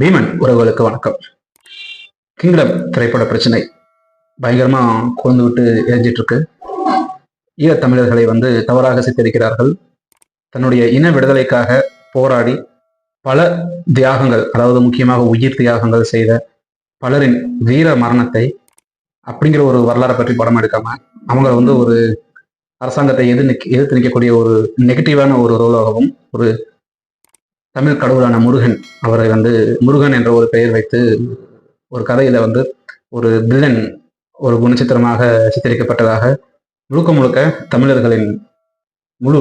பீமன் உறவுகளுக்கு வணக்கம். கிங்டம் திரைப்பட பிரச்சனை. பயங்கரமா குழந்து விட்டு எரிஞ்சிட்டு இருக்கு ஈழத் தமிழர்களை வந்து தவறாக சித்தரிக்கிறார்கள். தன்னுடைய இன விடுதலைக்காக போராடி பல தியாகங்கள் அதாவது முக்கியமாக உயிர் தியாகங்கள் செய்த பலரின் வீர மரணத்தை அப்படிங்கிற ஒரு வரலாறை பற்றி படம் எடுக்காம அவங்கள வந்து ஒரு அரசாங்கத்தை எதிர் நிக்க எதிர்த்து நிற்கக்கூடிய ஒரு நெகட்டிவான ஒரு ரோலாகவும் ஒரு தமிழ் கடவுளான முருகன். அவரை வந்து முருகன் என்ற ஒரு பெயர் வைத்து ஒரு கதையில வந்து ஒரு வில்லன் ஒரு குணச்சித்திரமாக சித்தரிக்கப்பட்டதாக முழுக்க முழுக்க தமிழர்களின் முழு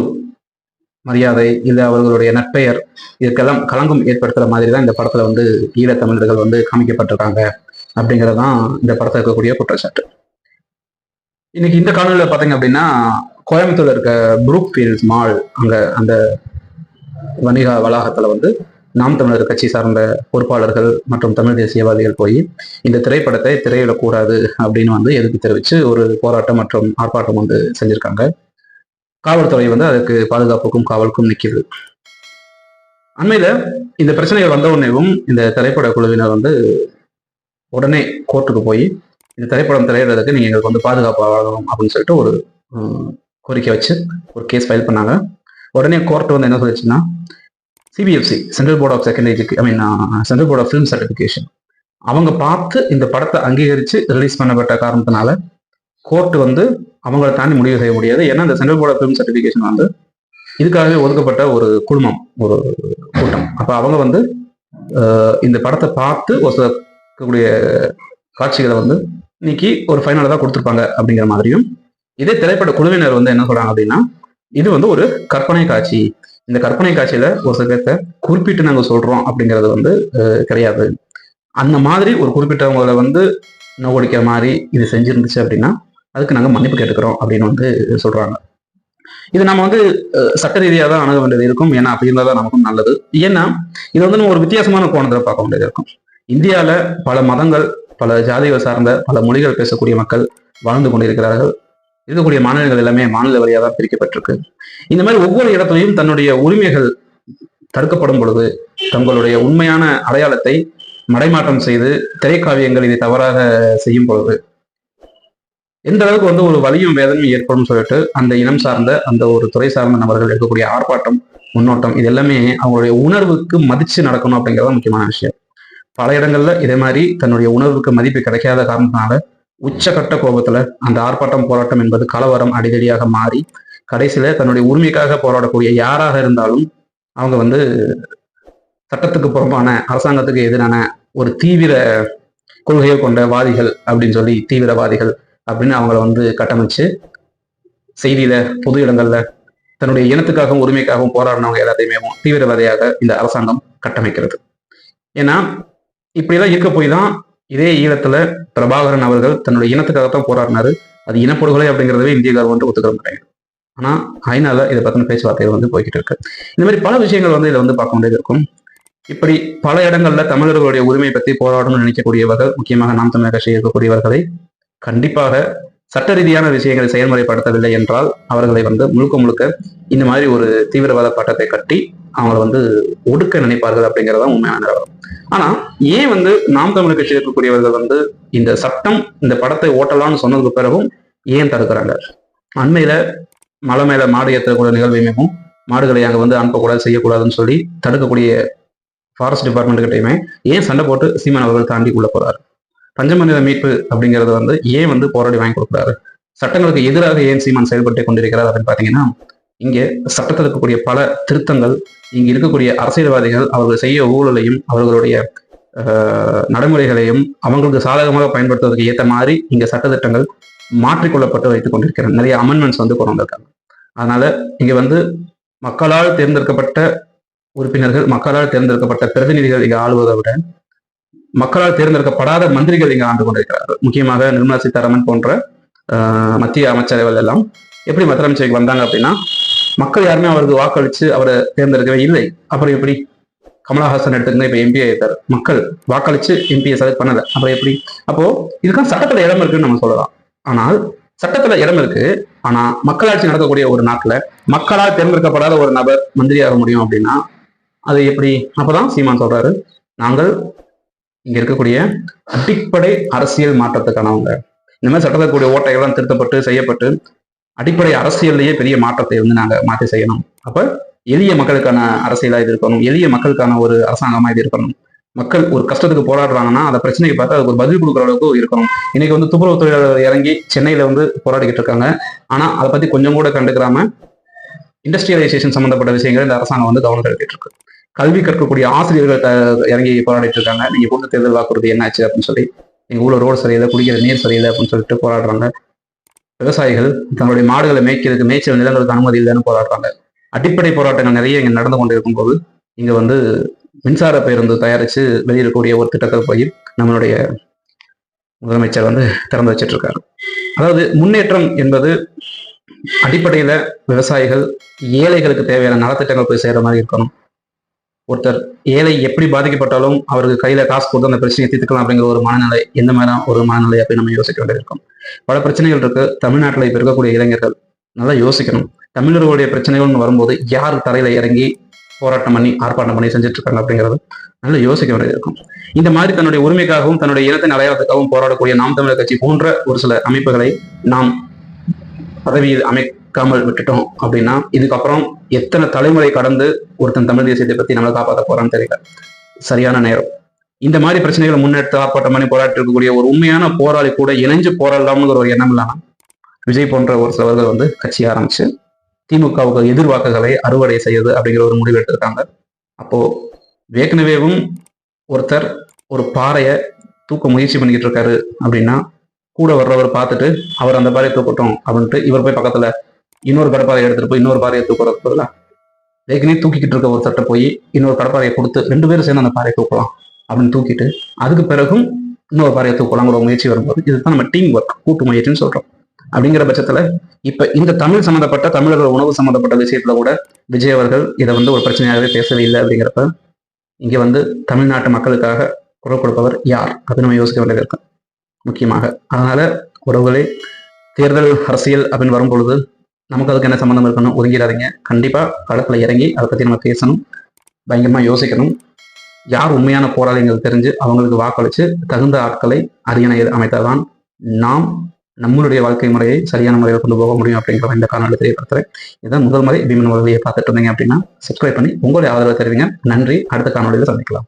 மரியாதை இல்லை அவர்களுடைய நட்பெயர் இதுக்கெல்லாம் கலங்கும் ஏற்படுத்துற மாதிரி தான் இந்த படத்துல வந்து ஈழ தமிழர்கள் வந்து காமிக்கப்பட்டிருக்காங்க அப்படிங்கறதுதான் இந்த படத்தில் இருக்கக்கூடிய குற்றச்சாட்டு. இன்னைக்கு இந்த காணொலியில பார்த்தீங்க அப்படின்னா கோயம்புத்தூர்ல இருக்க புரூக் ஃபீல்ட்ஸ் மால் அங்க அந்த வணிக வளாகத்துல வந்து நாம் தமிழர் கட்சி சார்ந்த பொறுப்பாளர்கள் மற்றும் தமிழ் தேசியவாதிகள் போய் இந்த திரைப்படத்தை திரையிடக்கூடாது அப்படின்னு வந்து எதிர்ப்பு தெரிவித்து ஒரு போராட்டம் மற்றும் ஆர்ப்பாட்டம் வந்து செஞ்சுருக்காங்க. காவல்துறை வந்து அதுக்கு பாதுகாப்புக்கும் காவலுக்கும் நிற்கிது அண்மையில இந்த பிரச்சனைகள் வந்த உடனேவும் இந்த திரைப்பட குழுவினர் வந்து உடனே கோர்ட்டுக்கு போய் இந்த திரைப்படம் திரையிடுறதுக்கு நீங்க எங்களுக்கு வந்து பாதுகாப்பு வழங்கணும் அப்படின்னு சொல்லிட்டு ஒரு கோரிக்கை வச்சு ஒரு கேஸ் ஃபைல் பண்ணாங்க. உடனே கோர்ட் வந்து என்ன சொல்லிச்சுன்னா CBFC central board of secondary I mean central board of film certification அவங்க பார்த்து இந்த படத்தை அங்கீகரித்து ரிலீஸ் பண்ணப்பட்ட காரணத்தினால கோர்ட் வந்து அவங்கள தாண்டி முடிவு செய்ய முடியாது. ஏன்னா இந்த central board of film certification வந்து இதுக்காகவே ஒதுக்கப்பட்ட ஒரு குழுமம் ஒரு கூட்டம். அப்போ அவங்க வந்து இந்த படத்தை பார்த்து ஒரு சில இருக்கக்கூடிய காட்சிகளை வந்து இன்னைக்கு ஒரு ஃபைனலாக தான் கொடுத்துருப்பாங்க அப்படிங்கிற மாதிரியும் இதே திரைப்பட குழுவினர் வந்து என்ன சொல்றாங்க அப்படின்னா இது வந்து ஒரு கற்பனை காட்சி. இந்த கற்பனை காட்சியில ஒரு சில குறிப்பிட்டு நாங்க சொல்றோம் அப்படிங்கிறது வந்து கிடையாது. அந்த மாதிரி ஒரு குறிப்பிட்டவங்களை வந்து நோடிக்கிற மாதிரி இது செஞ்சிருந்துச்சு அப்படின்னா அதுக்கு நாங்க மன்னிப்பு கேட்டுக்கிறோம் அப்படின்னு வந்து சொல்றாங்க. இது நம்ம வந்து அஹ், சட்ட ரீதியாக தான் அணுக வேண்டியது இருக்கும். ஏன்னா அப்படி இருந்தால் தான் நமக்கும் நல்லது. ஏன்னா இது வந்து நம்ம ஒரு வித்தியாசமான கோணத்தில் பார்க்க வேண்டியது இருக்கும். இந்தியாவில் பல மதங்கள் பல ஜாதிகள் சார்ந்த பல மொழிகள் பேசக்கூடிய மக்கள் வாழ்ந்து கொண்டிருக்கிறார்கள். இருக்கக்கூடிய மாநிலங்கள் எல்லாமே மாநில வழியாக தான் பிரிக்கப்பட்டிருக்கு. இந்த மாதிரி ஒவ்வொரு இடத்துலையும் தன்னுடைய உரிமைகள் தடுக்கப்படும் பொழுது தங்களுடைய உண்மையான அடையாளத்தை மடைமாற்றம் செய்து திரைக்காவியங்கள் இதை தவறாக செய்யும் பொழுது எந்த அளவுக்கு வந்து ஒரு வலியும் வேதனையும் ஏற்படும் சொல்லிட்டு அந்த இனம் சார்ந்த அந்த ஒரு துறை சார்ந்த நபர்கள் எடுக்கக்கூடிய ஆர்ப்பாட்டம் முன்னோட்டம் இது எல்லாமே அவங்களுடைய உணர்வுக்கு மதிச்சு நடக்கணும் அப்படிங்கிறது முக்கியமான விஷயம். பல இடங்கள்ல இதே மாதிரி தன்னுடைய உணர்வுக்கு மதிப்பு கிடைக்காத காரணத்தினால உச்சகட்ட கோபத்துல அந்த ஆர்ப்பாட்டம் போராட்டம் என்பது கலவரம் அடிதடியாக மாறி கடைசியில தன்னுடைய உரிமைக்காக போராடக்கூடிய யாராக இருந்தாலும் அவங்க வந்து சட்டத்துக்கு புறம்பான அரசாங்கத்துக்கு எதிரான ஒரு தீவிர கொள்கையை கொண்ட வாதிகள் அப்படின்னு சொல்லி தீவிரவாதிகள் அப்படின்னு அவங்கள வந்து கட்டமைச்சு செய்தியில பொது இடங்கள்ல தன்னுடைய இனத்துக்காகவும் உரிமைக்காகவும் போராடினவங்க எல்லாத்தையுமே தீவிரவாதியாக இந்த அரசாங்கம் கட்டமைக்கிறது. ஏன்னா இப்படியெல்லாம் இருக்க போய் தான் இதே ஈழத்துல பிரபாகரன் அவர்கள் தன்னுடைய இனத்துக்காகத்தான் போராடினாரு. அது இனப்படுகொலை அப்படிங்கிறதவே இந்திய கவர்மெண்ட் ஒத்துக்கிற மாட்டேங்குது ஆனா ஐநால இதை பத்தின பேச்சுவார்த்தைகள் வந்து போய்கிட்டு இருக்கு. இந்த மாதிரி பல விஷயங்கள் வந்து இதை வந்து பார்க்க வேண்டியது இருக்கும். இப்படி பல இடங்கள்ல தமிழர்களுடைய உரிமை பத்தி போராடணும்னு நினைக்கக்கூடியவர்கள் முக்கியமாக நாம் தமிழர் கட்சியில் இருக்கக்கூடியவர்களை கண்டிப்பாக சட்ட ரீதியான விஷயங்களை செயல்முறைப்படுத்தவில்லை என்றால் அவர்களை வந்து முழுக்க முழுக்க இந்த மாதிரி ஒரு தீவிரவாத பட்டத்தை கட்டி அவங்கள வந்து ஒடுக்க நினைப்பார்கள் அப்படிங்கறதான் உண்மையான நிலவரம். ஆனா ஏன் வந்து நாம் தமிழ் கட்சியில் இருக்கக்கூடியவர்கள் வந்து இந்த சட்டம் இந்த படத்தை ஓட்டலாம்னு சொன்னதுக்கு பிறகும் ஏன் தடுக்கிறாங்க? அண்மையில மலை மேல மாடு ஏற்றக்கூடிய நிகழ்வையும் மாடுகளை அங்க வந்து அனுப்பக்கூடாது செய்யக்கூடாதுன்னு சொல்லி தடுக்கக்கூடிய ஃபாரஸ்ட் டிபார்ட்மெண்ட் கிட்டையுமே ஏன் சண்டை போட்டு சீமான் அவர்கள் தாண்டி உள்ள போறாரு? பஞ்சமனித மீட்பு அப்படிங்கிறது வந்து ஏன் வந்து போராடி வாங்கி கொடுக்குறாரு? சட்டங்களுக்கு எதிராக ஏன் சீமான் செயல்பட்டு கொண்டிருக்கிறார் அப்படின்னு பார்த்தீங்கன்னா இங்கே சட்டத்தில் இருக்கக்கூடிய பல திருத்தங்கள் இங்கே இருக்கக்கூடிய அரசியல்வாதிகள் அவர்கள் செய்ய ஊழலையும் அவர்களுடைய நடைமுறைகளையும் அவங்களுக்கு சாதகமாக பயன்படுத்துவதற்கு ஏற்ற மாதிரி இங்கே சட்டத்திட்டங்கள் மாற்றிக்கொள்ளப்பட்டு வைத்துக் கொண்டிருக்கிறாங்க நிறைய அமெண்ட்மெண்ட்ஸ் வந்து கொண்டு வந்திருக்காங்க. அதனால இங்கே வந்து மக்களால் தேர்ந்தெடுக்கப்பட்ட உறுப்பினர்கள் மக்களால் தேர்ந்தெடுக்கப்பட்ட பிரதிநிதிகள் இங்கே ஆளுவதை விட மக்களால் தேர்ந்தெடுக்கப்படாத மந்திரிகள் இங்க ஆண்டு கொண்டிருக்கிறார்கள். முக்கியமாக நிர்மலா சீதாராமன் போன்ற ஆஹ், மத்திய அமைச்சரவைகள் எல்லாம். எப்படி மத்திய வந்தாங்க அப்படின்னா மக்கள் யாருமே அவருக்கு வாக்களிச்சு அவரை தேர்ந்தெடுக்கவே இல்லை. அப்புறம் எப்படி? கமலஹாசன் எடுத்துக்கங்க இப்போ எம்பிஏ ஆயிட்டார் மக்கள் வாக்களிச்சு எம்பிஏ செலக்ட் பண்ணல. அப்புறம் எப்படி? அப்போ இதுக்கான சட்டத்துல இடம் இருக்குன்னு நம்ம சொல்லலாம். ஆனால் சட்டத்துல இடம் இருக்கு. ஆனா மக்களாட்சி நடக்கக்கூடிய ஒரு நாட்டுல மக்களால் தேர்ந்தெடுக்கப்படாத ஒரு நபர் மந்திரியாக முடியும் அப்படின்னா அது எப்படி? அப்பதான் சீமான் சொல்றாரு நாங்கள் இங்க இருக்கக்கூடிய அடிப்படை அரசியல் மாற்றத்துக்கானவங்க. இந்த மாதிரி சட்டத்தக்கூடிய ஓட்டைகள்லாம் திருத்தப்பட்டு செய்யப்பட்டு அடிப்படை அரசியல்லையே பெரிய மாற்றத்தை வந்து நாங்க மாற்றி செய்யணும். அப்ப எளிய மக்களுக்கான அரசியலா இது இருக்கணும். எளிய மக்களுக்கான ஒரு அரசாங்கமா இது இருக்கணும். மக்கள் ஒரு கஷ்டத்துக்கு போராடுறாங்கன்னா அந்த பிரச்சனையை பார்த்து அதுக்கு ஒரு பதில் கொடுக்குற அளவுக்கு இருக்கணும். இன்னைக்கு வந்து துப்புரவு தொழிலாளர் இறங்கி சென்னையில வந்து போராடிக்கிட்டு இருக்காங்க. ஆனா அதை பத்தி கொஞ்சம் கூட கண்டுக்கிறாம இண்டஸ்ட்ரியலைசேஷன் சம்பந்தப்பட்ட விஷயங்கள் இந்த அரசாங்கம் வந்து கவனம் செலுத்திட்டு இருக்கு. கல்வி கற்கக்கூடிய ஆசிரியர்கள் இறங்கி போராடிட்டு இருக்காங்க. நீங்க பொண்ணு தேர்தல் வாக்குறுதி என்னாச்சு அப்படின்னு சொல்லி எங்க ஊர்ல ரோடு சரியில்லை குடிக்கிற நீர் சரியில்லை அப்படின்னு சொல்லிட்டு போராடுறாங்க. விவசாயிகள் தங்களுடைய மாடுகளை மேய்க்கிறதுக்கு மேய்ச்சல் நிலங்களுக்கு அனுமதி இல்லைன்னு போராடுறாங்க. அடிப்படை போராட்டங்கள் நிறைய இங்கே நடந்து கொண்டு இருக்கும்போது இங்கே வந்து மின்சார பேருந்து தயாரித்து வெளியிடக்கூடிய ஒரு திட்டத்தை போய் நம்மளுடைய முதலமைச்சர் வந்து திறந்து வச்சிட்டு இருக்காரு அதாவது முன்னேற்றம் என்பது அடிப்படையில் விவசாயிகள் ஏழைகளுக்கு தேவையான நலத்திட்டங்கள் போய் சேர்ற மாதிரி இருக்கணும். ஒருத்தர் ஏழை எப்படி பாதிக்கப்பட்டாலும் அவருக்கு கையில காசு கொடுத்து அந்த பிரச்சனையை தீர்த்துக்கலாம் அப்படிங்கிற ஒரு மனநிலை எந்த மாதிரி ஒரு மனநிலை அப்படின்னு நம்ம யோசிக்க வேண்டியிருக்கும் பல பிரச்சனைகள் இருக்கு. தமிழ்நாட்டில் இப்ப இருக்கக்கூடிய இளைஞர்கள் நல்லா யோசிக்கணும். தமிழர்களுடைய பிரச்சனைகள்னு வரும்போது யார் தரையில இறங்கி போராட்டம் பண்ணி ஆர்ப்பாட்டம் பண்ணி செஞ்சுட்டு இருக்காங்க அப்படிங்கிறது நல்லா யோசிக்க வேண்டியது இருக்கும் இந்த மாதிரி தன்னுடைய உரிமைக்காகவும் தன்னுடைய இனத்தின் அடையாளத்துக்காகவும் போராடக்கூடிய நாம் தமிழர் கட்சி போன்ற ஒரு சில அமைப்புகளை நாம் பதவியில் அமை அமைக்காமல் விட்டுட்டோம் அப்படின்னா இதுக்கப்புறம் எத்தனை தலைமுறை கடந்து ஒருத்தன் தமிழ் தேசியத்தை பத்தி நம்மளை காப்பாற்ற போறான்னு தெரியல. சரியான நேரம். இந்த மாதிரி பிரச்சனைகளை முன்னெடுத்து ஆர்ப்பாட்டம் பண்ணி போராட்டி இருக்கக்கூடிய ஒரு உண்மையான போராளி கூட இணைஞ்சு போராடலாம்ங்கிற ஒரு எண்ணம் இல்லாம விஜய் போன்ற ஒரு சிலவர்கள் வந்து கட்சி ஆரம்பிச்சு திமுகவுக்கு எதிர்வாக்குகளை அறுவடை செய்யுது அப்படிங்கிற ஒரு முடிவு எடுத்திருக்காங்க. அப்போ ஏற்கனவேவும் ஒருத்தர் ஒரு பாறையை தூக்க முயற்சி பண்ணிக்கிட்டு இருக்காரு அப்படின்னா கூட வர்றவர் பார்த்துட்டு அவர் அந்த பாறையை தூக்கட்டும் அப்படின்ட்டு இவர் போய் பக்கத்துல இன்னொரு கடப்பாறையை எடுத்துட்டு போய் இன்னொரு பாறையை தூக்குறது பதிலாக ஏற்கனவே தூக்கிக்கிட்டு இருக்க ஒருத்தர்ட்ட போய் இன்னொரு கடப்பாறையை கொடுத்து ரெண்டு பேரும் சேர்ந்து அந்த பாறையை தூக்கலாம் அப்படின்னு தூக்கிட்டு அதுக்கு பிறகும் இன்னொரு பாறையை தூக்கலாங்கிற முயற்சி வரும்போது இதுதான் நம்ம டீம் ஒர்க் கூட்டு முயற்சின்னு சொல்றோம். அப்படிங்கிற பட்சத்துல இப்ப இந்த தமிழ் சம்பந்தப்பட்ட தமிழர்கள் உணவு சம்பந்தப்பட்ட விஷயத்துல கூட விஜய் அவர்கள் இதை வந்து ஒரு பிரச்சனையாகவே பேசவே இல்லை அப்படிங்கிறப்ப இங்க வந்து தமிழ்நாட்டு மக்களுக்காக குரல் கொடுப்பவர் யார்? அப்படின்னு நம்ம யோசிக்க வேண்டியது இருக்கு. முக்கியமாக அதனால உறவுகளே தேர்தல் அரசியல் அப்படின்னு வரும் பொழுது நமக்கு அதுக்கு என்ன சம்மந்தம் இருக்கணும் ஒதுங்கிடாதீங்க. கண்டிப்பாக களத்தில் இறங்கி அதை பற்றி நம்ம பேசணும். பயங்கரமாக யோசிக்கணும். யார் உண்மையான போராளிகள் தெரிஞ்சு அவங்களுக்கு வாக்களித்து தகுந்த ஆட்களை அரியணை அமைத்தால்தான் நாம் நம்மளுடைய வாழ்க்கை முறையை சரியான முறையில் கொண்டு போக முடியும் அப்படிங்கிற இந்த காணொலி தெரியப்படுத்துறேன். இதான் முதல் முறை பீமன் உதவியை பார்த்துட்டு இருந்தீங்க அப்படின்னா சப்ஸ்கிரைப் பண்ணி உங்களுடைய ஆதரவை தருவீங்க. நன்றி. அடுத்த காணொலியில் சந்திக்கலாம்.